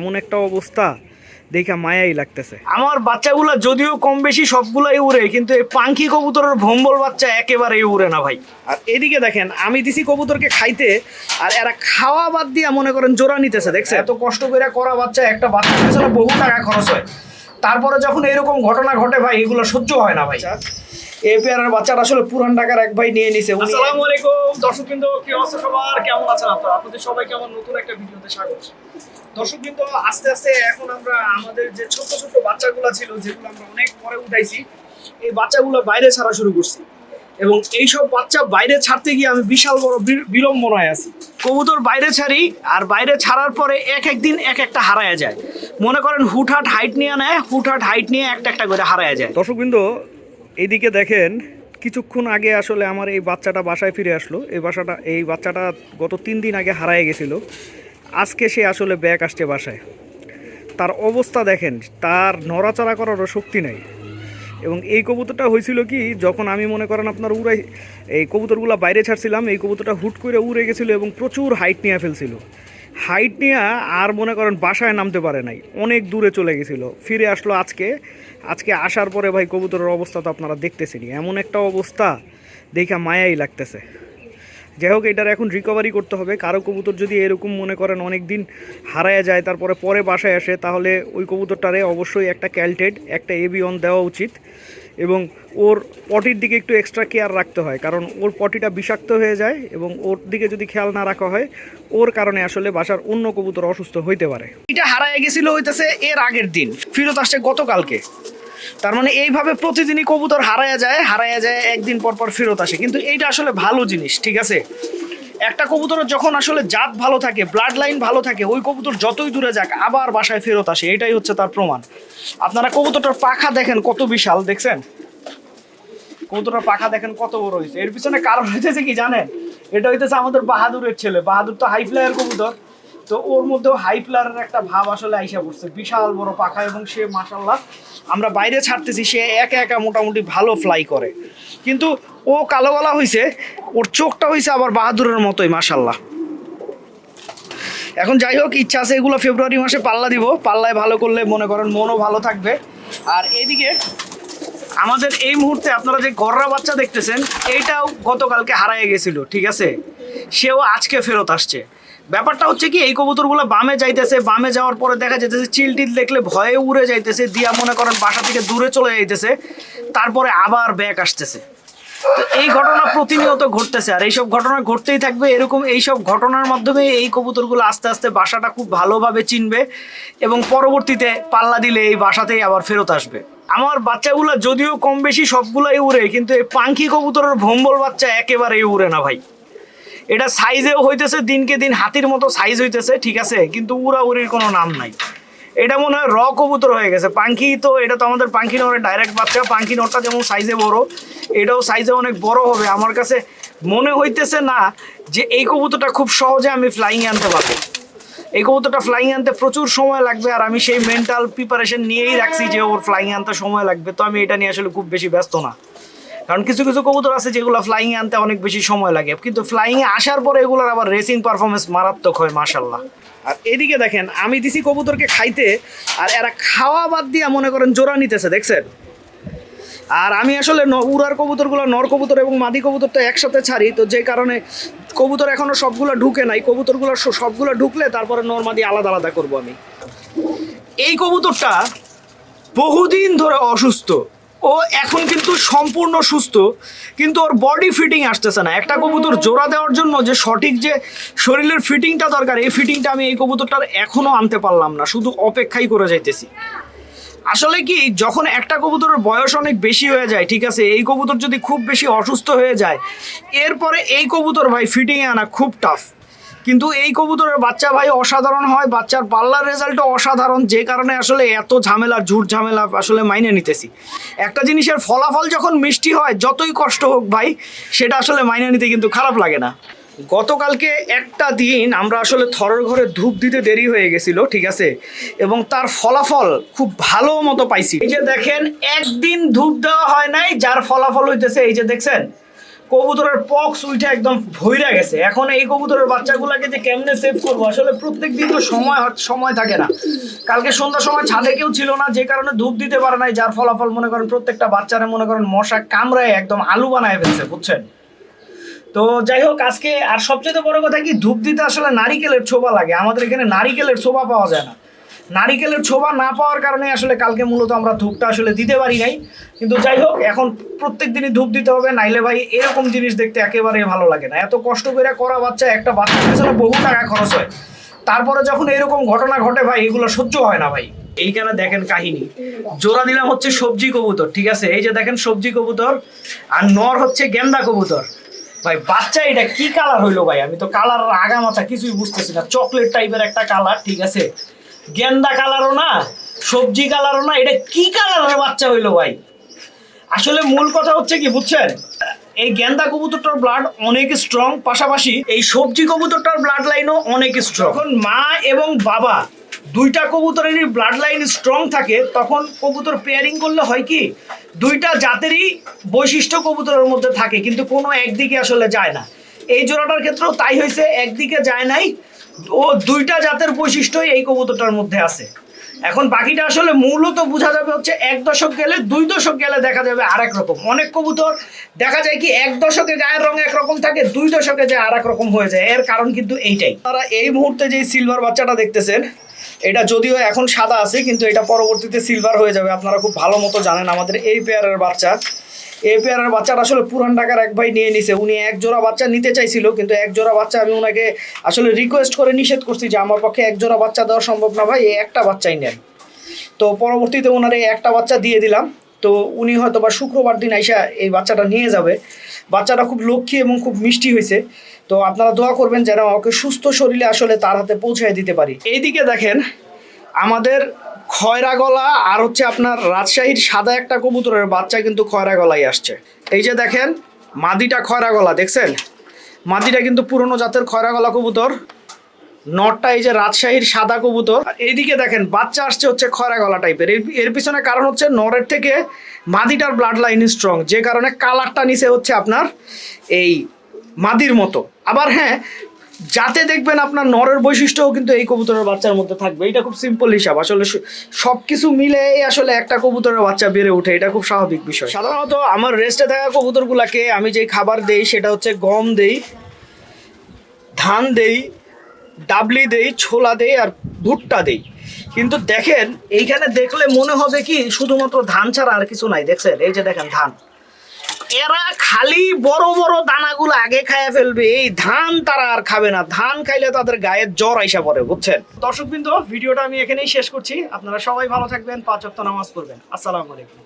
এমন একটা অবস্থা দেখা মায়াই লাগতেছে। আমার বাচ্চাগুলো যদিও কম বেশি সবগুলাই উড়ে কিন্তু এই পাঙ্কি কবুতরের ভম্বল বাচ্চা একেবারেই উড়ে না ভাই। আর এদিকে দেখেন আমি দিছি কবুতরকে খাইতে আর এরা খাওয়া বাদ দিয়ে মনে করেন জোড়া নিতেছে দেখছে এত কষ্ট করে করা বাচ্চা একটা বাচ্চার পেছনে বহু টাকা খরচ হয়। তারপরে যখন এরকম ঘটনা ঘটে ভাই এগুলো সহ্য হয় না ভাই। এই পেয়ারের বাচ্চাটা আসলে পুরান টাকার এক ভাই নিয়ে নিছে আসসালামু আলাইকুম দর্শকবৃন্দ কি অবস্থা সবার? কেমন আছেন আপনারা? আপনাদের সবাই কেমন নতুন একটা ভিডিওতে স্বাগত। দর্শকবৃন্দ আস্তে আস্তে এখন আমরা আমাদের যে ছোট ছোট বাচ্চাগুলো ছিল, যেগুলো আমরা অনেক পরে উঠাইছি, এই বাচ্চাগুলো বাইরে ছাড়া শুরু করছি। এবং এইসব বাচ্চা বাইরে ছাড়তে গিয়ে আমি বিশাল বড় বিড়ম্বনায় আছি। কবুতর বাইরে ছাড়ি, আর বাইরে ছাড়ার পরে এক এক দিন এক একটা হারায়া যায়। মনে করেন হুটহাট হাইট নিয়ে নেয়, হুটহাট হাইট নিয়ে একটা একটা করে হারায়া যায়। দর্শকবৃন্দ এইদিকে দেখেন, কিছুক্ষণ আগে আসলে আমার এই বাচ্চাটা বাসায় ফিরে আসলো। এই বাসাটা, এই বাচ্চাটা গত তিন দিন আগে হারায় গেছিল। আজকে সে আসলে ব্যাক আসছে বাসায়। তার অবস্থা দেখেন, তার নড়াচড়া করারও শক্তি নাই। এবং এই কবুতরটা হয়েছিল কি, যখন আমি মনে করেন আপনার উড়াই, এই কবুতরগুলো বাইরে ছাড়ছিলাম, এই কবুতরটা হুট করে উড়ে গেছিল এবং প্রচুর হাইট নিয়ে ফেলছিল। হাইট নিয়ে আর মনে করেন বাসায় নামতে পারে নাই, অনেক দূরে চলে গেছিল। ফিরে আসলো আজকে। আজকে আসার পরে ভাই কবুতরের অবস্থা তো আপনারা দেখতেছেনই। এমন একটা অবস্থা, দেখা মায়াই লাগতেছে। যাই হোক, এটার এখন রিকভারি করতে হবে। কারও কবুতর যদি এরকম মনে করেন অনেক দিন হারায় যায়, তারপরে পরে বাসায় আসে, তাহলে ওই কবুতরটারে অবশ্যই একটা ক্যালটেড একটা এবিয়ন দেওয়া উচিত এবং ওর পটির দিকে একটু এক্সট্রা কেয়ার রাখতে হয়। কারণ ওর পটিটা বিষাক্ত হয়ে যায় এবং ওর দিকে যদি খেয়াল না রাখা হয়, ওর কারণে আসলে বাসার অন্য কবুতর অসুস্থ হইতে পারে। এটা হারায় গেছিল হইতেছে এর আগের দিন। ফেরত আসছে গতকালকে। তার মানে এইভাবে প্রতিদিনই কবুতর হারায়া যায় হারায়া যায়, একদিন পর পর ফেরত আসে। কিন্তু এইটা আসলে ভালো জিনিস, ঠিক আছে? একটা কবুতরের যখন আসলে জাত ভালো থাকে ব্লাড লাইন ভালো থাকে, ওই কবুতর যতই দূরে যাক, আবার বাসায় ফেরত আসে, এটাই হচ্ছে তার প্রমাণ। আপনারা কবুতরটার পাখা দেখেন কত বিশাল, দেখছেন? কবুতরের পাখা দেখেন কত বড় হয়েছে এর পিছনে কারণ হয়েছে কি জানেন? এটা হইতেছে আমাদের বাহাদুরের ছেলে। বাহাদুর তো হাই ফ্লায়ার কবুতর। তো ওর মধ্যেও হাই ফ্লায়ারের একটা ভাব আসলে আইসা পড়ছে। বিশাল বড় পাখা এবং সে মাসাল্লাহ আমরা বাইরে ছাড়তেছি, সে একা একা মোটামুটি ভালো ফ্লাই করে। কিন্তু ও কালো গলা হয়েছে ওর চোখটা হয়েছে আবার বাহাদুরের মতোই মাসাল্লাহ এখন যাই হোক, ইচ্ছা আছে এগুলো ফেব্রুয়ারি মাসে পাল্লা দিব। পাল্লায় ভালো করলে মনে করেন মনও ভালো থাকবে। আর এদিকে আমাদের এই মুহূর্তে আপনারা যে গররা বাচ্চা দেখতেছেন, এইটাও গতকালকে হারায় গেছিল, ঠিক আছে? সেও আজকে ফেরত আসছে। ব্যাপারটা হচ্ছে কি, এই কবুতরগুলো বামে যাইতেছে, বামে যাওয়ার পরে দেখা যাইতেছে চিলটিল দেখলে ভয়ে উড়ে যাইতেছে, দিয়া মনে করেন বাসা থেকে দূরে চলে যাইতেছে, তারপরে আবার ব্যাক আসতেছে। তো এই ঘটনা প্রতিনিয়ত ঘটতেছে, আর এইসব ঘটনা ঘটতেই থাকবে, এরকম এইসব ঘটনার মাধ্যমে এই কবুতরগুলো আস্তে আস্তে বাসাটা খুব ভালোভাবে চিনবে এবং পরবর্তীতে পাল্লা দিলে এই বাসাতেই আবার ফেরত আসবে। আমার বাচ্চাগুলো যদিও কম বেশি সবগুলাই উড়ে, কিন্তু এই পাঙ্কি কবুতরের ভম্বল বাচ্চা একেবারেই উড়ে না ভাই। এটা সাইজেও হইতেছে, দিনকে দিন হাতির মতো সাইজ হইতেছে, ঠিক আছে? কিন্তু উড়াউড়ির কোনো নাম নাই। এটা মনে হয় র কবুতর হয়ে গেছে। পাঙ্খি তো, এটা তো আমাদের পাঙ্খি নরের ডাইরেক্ট বাচ্চা, পাঙ্খি নরটা যেমন সাইজে বড়, এটাও সাইজে অনেক বড় হবে। আমার কাছে মনে হইতেছে না যে এই কবুতরটা খুব সহজে আমি ফ্লাইং আনতে পারব। এই কবুতরটা ফ্লাইং আনতে প্রচুর সময় লাগবে আর আমি সেই মেন্টাল প্রিপারেশন নিয়েই রাখছি যে ওর ফ্লাইং আনতে সময় লাগবে। তো আমি এটা নিয়ে আসলে খুব বেশি ব্যস্ত না। কারণ কিছু কিছু কবুতর আছে যেগুলো ফ্লাইং আনতে অনেক বেশি সময় লাগে। কিন্তু ফ্লাইং এ আসার পরে এগুলোর আবার রেসিং পারফরমেন্স মারাত্মক হয় মাশাল্লাহ আর এদিকে দেখেন, আমি দিছি কবুতরকে খাইতে, আর এরা খাওয়া বাদ দিয়া মনে করেন জোড়া নিতেছে, দেখছেন? আর আমি আসলে উড়ার কবুতরগুলো, নর কবুতর এবং মাদি কবুতর তো একসাথে ছাড়ি, তো যে কারণে কবুতর এখনও সবগুলো ঢুকে নাই, কবুতরগুলো সবগুলো ঢুকলে তারপরে নর মাদি আলাদা আলাদা করব আমি। এই কবুতরটা বহুদিন ধরে অসুস্থ। ও এখন কিন্তু সম্পূর্ণ সুস্থ, কিন্তু ওর বডি ফিটিং আসতেছে না। একটা কবুতর জোড়া দেওয়ার জন্য যে সঠিক যে শরীরের ফিটিংটা দরকার, এই ফিটিংটা আমি এই কবুতরটার এখনও আনতে পারলাম না, শুধু অপেক্ষাই করে যাইতেছি। আসলে কি, যখন একটা কবুতরের বয়স অনেক বেশি হয়ে যায়, ঠিক আছে, এই কবুতর যদি খুব বেশি অসুস্থ হয়ে যায়, এরপরে এই কবুতর ভাই ফিটিংয়ে আনা খুব টাফ কিন্তু এই কবুতরের বাচ্চা ভাই অসাধারণ হয়, বাচ্চার পাল্লার রেজাল্টও অসাধারণ, যে কারণে আসলে এত ঝামেলা, ঝুট ঝামেলা আসলে মাইনে নিতেছি। একটা জিনিসের ফলাফল যখন মিষ্টি হয়, যতই কষ্ট হোক ভাই, সেটা আসলে মাইনে নিতে কিন্তু খারাপ লাগে না। গতকালকে একটা দিন আমরা আসলে থরের ঘরে ধূপ দিতে দেরি হয়ে গেছিল, ঠিক আছে? এবং তার ফলাফল খুব ভালো মতো পাইছি। এই যে দেখেন, একদিন ধূপ দেওয়া হয় নাই, যার ফলাফল হইতেছে এই যে দেখছেন? কবুতরের পক্স উইটা একদম ভইরা গেছে। এখন এই কবুতরের বাচ্চাগুলোকে যে কেমনে সেভ করব? আসলে প্রত্যেক দিন তো সময় সময় থাকে না। কালকে সন্ধ্যার সময় ছাদে কেউ ছিল না, যে কারণে ধূপ দিতে পারে নাই, যার ফলাফল মনে করেন প্রত্যেকটা বাচ্চারা মনে করেন মশা কামড়ায় একদম আলু বানায় ফেলছে, বুঝছেন? তো যাই হোক, আজকে আর সবচেয়ে বড় কথা কি, ধূপ দিতে আসলে নারিকেলের ছোবা লাগে। আমাদের এখানে নারিকেলের ছোবা পাওয়া যায় না। নারিকেলের ছোবা না পাওয়ার কারণে আসলে কালকে মূলত আমরা ধূপটা আসলে দিতে পারি নাই। কিন্তু যাই হোক, এখন প্রত্যেক দিনই ধূপ দিতে হবে, নাইলে ভাই এরকম জিনিস দেখতে একেবারে ভালো লাগে না। এত কষ্ট করে করা বাচ্চা, একটা বাচ্চার পিছনে বহু টাকা খরচ হয়। তারপরে যখন এরকম ঘটনা ঘটে ভাই, এগুলো সহ্য হয় না ভাই। এইখানে দেখেন কাহিনী। জোড়া দিলাম হচ্ছে সবজি কবুতর, ঠিক আছে? এই যে দেখেন সবজি কবুতর আর নর হচ্ছে গেন্দা কবুতর। ভাই, বাচ্চা, এটা কি কালার হইল ভাই? আমি তো কালার আগা মাথা কিছুই বুঝতেছি না। চকলেট টাইপের একটা কালার ঠিক আছে? গেন্দা কালারও না, সবজি কালারও না, এটা কি কালারের বাচ্চা হইল ভাই? আসলে মূল কথা হচ্ছে কি, বুঝছেন? এই গেন্দা কবুতরটার ব্লাড অনেক স্ট্রং পাশাপাশি এই সবজি কবুতরটার ব্লাড লাইনও অনেক স্ট্রং যখন মা এবং বাবা দুইটা কবুতরেরই ব্লাড লাইন স্ট্রং থাকে, তখন কবুতর পেয়ারিং করলে হয় কি, দুইটা জাতেরই বৈশিষ্ট্য কবুতরের মধ্যে থাকে, কিন্তু কোনো একদিকে আসলে যায় না। এই জোড়াটার ক্ষেত্রেও তাই হয়েছে, একদিকে যায় নাই ও দুইটা জাতের বৈশিষ্ট্যই এই কবুতরটার মধ্যে আছে। এখন বাকিটা আসলে মূলত বোঝা যাবে হচ্ছে এক দশক গেলে, দুই দশক গেলে দেখা যাবে আরেক রকম। অনেক কবুতর দেখা যায় কি, এক দশকে গায়ের রং একরকম থাকে, দুই দশকে যে আরেক রকম হয়ে যায়। এর কারণ কিন্তু এইটাই। তারা এই মুহূর্তে যে সিলভার বাচ্চাটা দেখতেছেন, এটা যদিও এখন সাদা আছে, কিন্তু এটা পরবর্তীতে সিলভার হয়ে যাবে। আপনারা খুব ভালো মতো জানেন আমাদের এই পেয়ারের বাচ্চা। এই পেয়ারের বাচ্চাটা আসলে পুরান ঢাকার এক ভাই নিয়ে নিছে। উনি এক জোড়া বাচ্চা নিতে চাইছিল, কিন্তু এক জোড়া বাচ্চা আমি ওনাকে আসলে রিকোয়েস্ট করে নিষেধ করছি যে আমার পক্ষে এক জোড়া বাচ্চা দেওয়া সম্ভব না ভাই একটা বাচ্চাই নেন। তো পরবর্তীতে ওনার এই একটা বাচ্চা দিয়ে দিলাম। তো উনি হয়তো বা শুক্রবার দিন আইসা এই বাচ্চাটা নিয়ে যাবে। বাচ্চাটা খুব লক্ষ্মী এবং খুব মিষ্টি হয়েছে। তো আপনারা দোয়া করবেন যেন ওকে সুস্থ শরীরে আসলে তার হাতে পৌঁছায় দিতে পারি। এইদিকে দেখেন, আমাদের খয়রা গলা আর হচ্ছে আপনার রাজশাহীর সাদা একটা কবুতরের বাচ্চা কিন্তু খয়রা গলায় আসছে। এই যে দেখেন, মাদিটা খয়রা গলা দেখছেন? মাদিটা কিন্তু পুরনো জাতের খয়রা গলা কবুতর। নটটা এই যে রাজশাহীর সাদা কবুতর। এইদিকে দেখেন, বাচ্চা আসছে হচ্ছে খয়রা গলা টাইপের। এর পিছনে কারণ হচ্ছে নরের থেকে মাদিটার ব্লাড লাইন স্ট্রং যে কারণে কালারটা নিচে হচ্ছে আপনার এই মাদির মতো। আবার হ্যাঁ যাতে দেখবেন আপনার নরের বৈশিষ্ট্যও কিন্তু এই কবুতরের বাচ্চার মধ্যে থাকবে। এটা খুব সিম্পল হিসাব। আসলে সব কিছু মিলে আসলে একটা কবুতরের বাচ্চা বেড়ে ওঠে। এটা খুব স্বাভাবিক বিষয়। সাধারণত আমার রেস্টে থাকা কবুতরগুলাকে আমি যে খাবার দেই, সেটা হচ্ছে গম দেই, ধান দেই, ডাবলি দেই, ছোলা দেই আর ভুট্টা দেই। কিন্তু দেখেন, এইখানে দেখলে মনে হবে কি, শুধুমাত্র ধান ছাড়া আর কিছু নাই। দেখছেন? এই যে দেখেন ধান। এরা খালি বড় বড় দানাগুলো আগে খাইয়া ফেলবে। এই ধান তারা আর খাবে না। ধান খাইলে তাদের গায়ের জ্বর আইসা পড়ে, বুঝছেন? দর্শক বিন্দু ভিডিওটা আমি এখানেই শেষ করছি। আপনারা সবাই ভালো থাকবেন, পাঁচ ওয়াক্ত নামাজ পড়বেন। আসসালামু আলাইকুম।